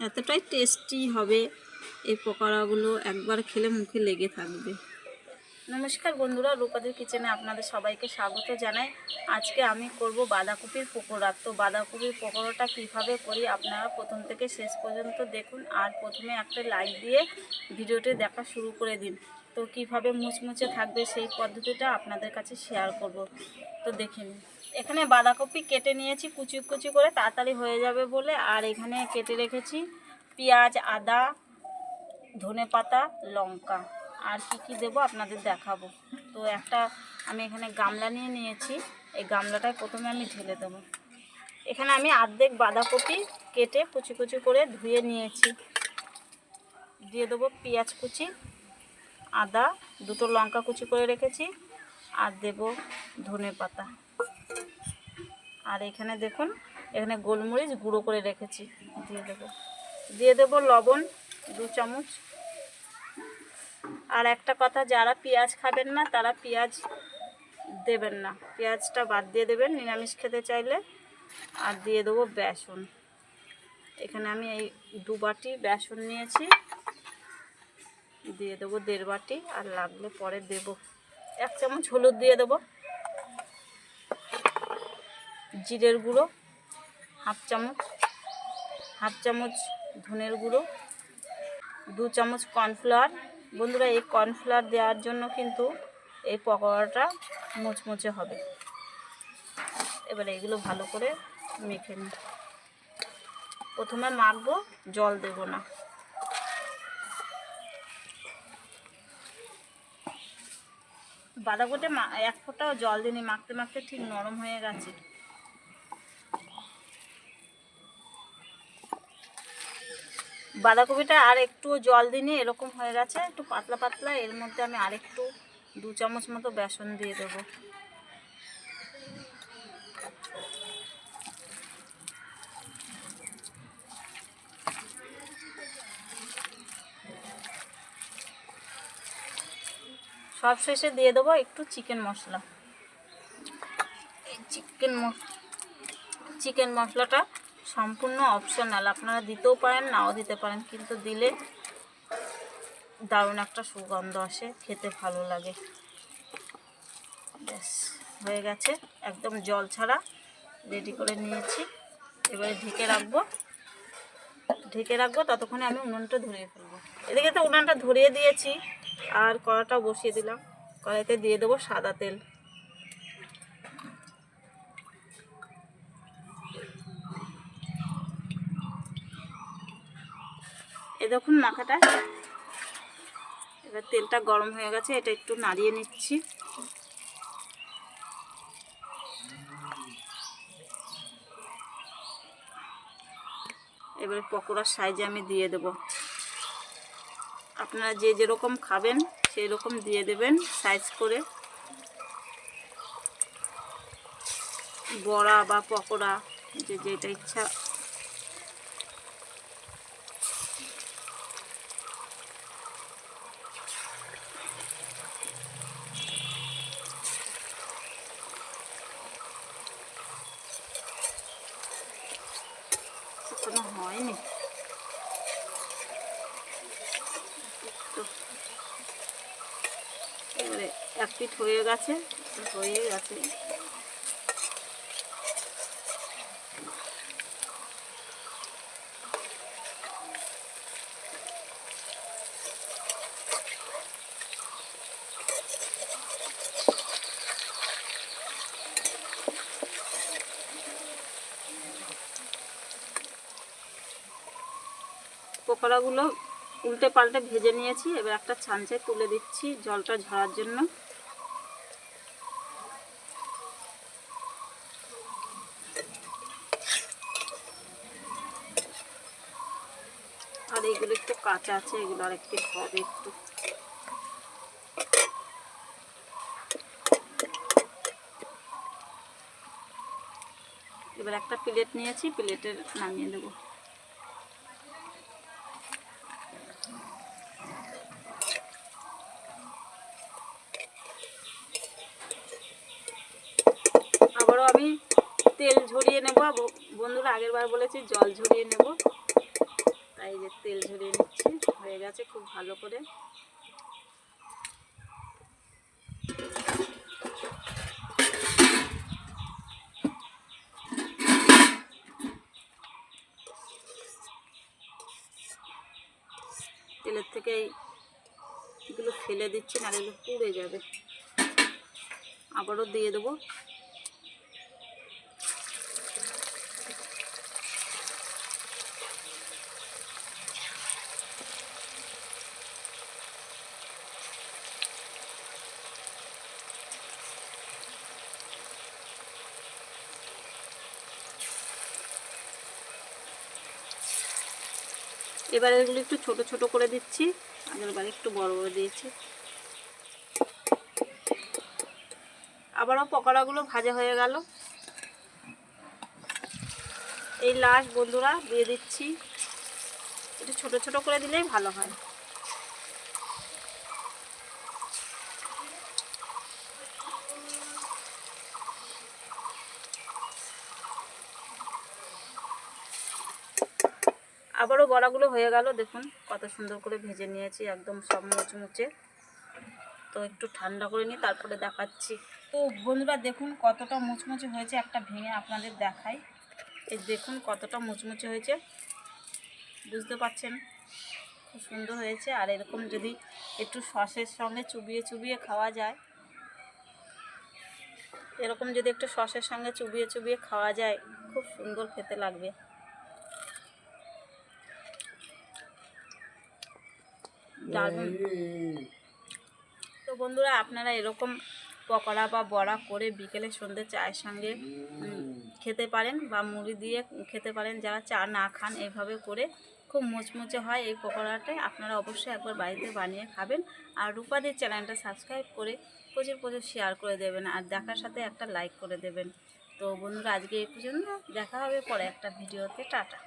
এতটাই টেস্টি হবে এই পকোড়াগুলো একবার খেলে মুখে লেগে থাকবে। নমস্কার বন্ধুরা, রূপাদের কিচেনে আপনাদের সবাইকে স্বাগত জানাই। আজকে আমি করব বাঁধাকপির পকোড়া। তো বাঁধাকপির পকোড়াটা কীভাবে করি আপনারা প্রথম থেকে শেষ পর্যন্ত দেখুন। আর প্রথমে একটা লাইক দিয়ে ভিডিওটি দেখা শুরু করে দিন। তো কীভাবে মুচমুচে থাকবে সেই পদ্ধতিটা আপনাদের কাছে শেয়ার করব। তো দেখে নিন। এখানে বাঁধাকপি কেটে নিয়েছি, কুচি কুচি করে তাড়াতাড়ি হয়ে যাবে বলে। আর এখানে কেটে রেখেছি পেঁয়াজ, আদা, ধনে পাতা, লঙ্কা। আর কি কি দেবো আপনাদের দেখাবো। তো একটা আমি এখানে গামলা নিয়ে নিয়েছি। এই গামলাটায় প্রথমে আমি ঢেলে দেবো। এখানে আমি অর্ধেক বাঁধাকপি কেটে কুচি কুচি করে ধুয়ে নিয়েছি। দিয়ে দেবো পেঁয়াজ কুচি। আদা, দুটো লঙ্কা কুচি করে রেখেছি আর দেব ধনে পাতা। আর এখানে দেখুন, এখানে গোলমরিচ গুঁড়ো করে রেখেছি, দিয়ে দেবো। দিয়ে দেবো লবণ, দু চামচ। আর একটা কথা, যারা পেঁয়াজ খাবেন না, তারা পেঁয়াজ দেবেন না। পেঁয়াজটা বাদ দিয়ে দেবেন, নিরামিষ খেতে চাইলে। আর দিয়ে দেবো বেসন। এখানে আমি এই দু বাটি বেসন নিয়েছি। দিয়ে দেবো দেড় বাটি, আর লাগলে পরে দেব। এক চামচ হলুদ দিয়ে দেবো। জিরের গুঁড়ো, হাফ চামচ হাফ চামচ ধনের গুঁড়ো, দু চামচ কর্নফ্লাওয়ার। বন্ধুরা, এই কর্নফ্লাওয়ার দেওয়ার জন্য কিন্তু এই পকোড়াটা মুচমুচে হবে। এবারে এগুলো ভালো করে মেখে নিই। প্রথমে মাখবো, জল দেব না। বাঁধাকপিতে মা- এক ফোঁটাও জল দিনি মাখতে মাখতে ঠিক নরম হয়ে গেছে। বাঁধাকপিটা আর একটু জল দিনে এরকম হয়ে গেছে, একটু পাতলা পাতলা, এর মধ্যে আমি আরেকটু দু চামচ মতো বেসন দিয়ে দেবো। সব শেষে দিয়ে দেবো একটু চিকেন মশলা। চিকেন চিকেন মশলাটা সম্পূর্ণ অপশনাল আপনারা দিতেও পারেন, নাও দিতে পারেন, কিন্তু দিলে দারুণ একটা সুগন্ধ আসে, খেতে ভালো লাগে। ব্যাস, হয়ে গেছে, একদম জল ছাড়া রেডি করে নিয়েছি। এবারে ঢেকে রাখব। ঢেকে রাখব, ততক্ষণে আমি উনুনটা ধরিয়ে ফেলব। এদিকে তো উনুনটা ধরিয়ে দিয়েছি। আর কড়াটা বসিয়ে দিলাম। কড়াইতে দিয়ে দেবো সাদা তেল। এ দেখুন মাখাটা। এবার তেলটা গরম হয়ে গেছে, এটা একটু নাড়িয়ে নিচ্ছি। এবার পকোড়ার সাইজে আমি দিয়ে দেব। আপনারা যে যেরকম খাবেন সেই রকম দিয়ে দেবেন সাইজ করে। বড়া বা পকোড়া, যে যেটা ইচ্ছা এখনও হয়নি তো এবারে এক পিঠ হয়ে গেছে হয়ে গেছে। পকোড়াগুলো উল্টে পাল্টে ভেজে নিয়েছি, এবার একটা ছাঁচে তুলে দিচ্ছি জলটা ঝরার জন্য। আর এগুলো একটু কাঁচা আছে, এগুলো আর একটু হবে একটু। এবার একটা প্লেট নিয়েছি, প্লেটের নামিয়ে দেবো আবারও আমি তেল ঝরিয়ে নেব। বন্ধুরা আগের বার বলেছি জল ঝরিয়ে নেব। এই যে তেল ঝরিয়ে নিচ্ছি। হয়ে গেছে খুব ভালো করে। তেলের থেকে এগুলো ফেলে দিচ্ছি না এগুলো পুড়ে যাবে। আবারও দিয়ে দেবো। এবার এগুলো একটু ছোট ছোট করে দিচ্ছি। আগের বার একটু বড় বড় দিয়েছি। আবারও পকোড়াগুলো ভাজা হয়ে গেল। এই লাস্ট বন্ধুরা, দিয়ে দিচ্ছি। একটু ছোট ছোট করে দিলেই ভালো হয়। আবারও বড়াগুলো হয়ে গেল। দেখুন কত সুন্দর করে ভেজে নিয়েছি, একদম সব মুচমুচে। তো একটু ঠান্ডা করে নিই, তারপরে দেখাচ্ছি। তো বন্ধুরা, দেখুন কতটা মুচমুচে হয়েছে, একটা ভেঙে আপনাদের দেখাই। এই দেখুন কতটা মুচমুচে হয়েছে। বুঝতে পারছেন? খুব সুন্দর হয়েছে। আর এরকম যদি একটু সসের সঙ্গে চুবিয়ে চুবিয়ে খাওয়া যায়, এরকম যদি একটু সসের সঙ্গে চুবিয়ে চুবিয়ে খাওয়া যায়, খুব সুন্দর খেতে লাগবে। তো বন্ধুরা, আপনারা এরকম পকোড়া বা বড়া করে বিকেলে সন্ধ্যে চায়ের সঙ্গে খেতে পারেন বা মুড়ি দিয়ে খেতে পারেন। যারা চা না খান, এভাবে করে খুব মুচমুচে হয় এই পকোড়াটা। আপনারা অবশ্যই একবার বাড়িতে বানিয়ে খাবেন। আর রূপাদের চ্যানেলটা সাবস্ক্রাইব করে প্রচুর প্রচুর শেয়ার করে দেবেন। আর দেখার সাথে একটা লাইক করে দেবেন। তো বন্ধুরা, আজকে এই পর্যন্ত। দেখা হবে পরে একটা ভিডিওতে। টাটা।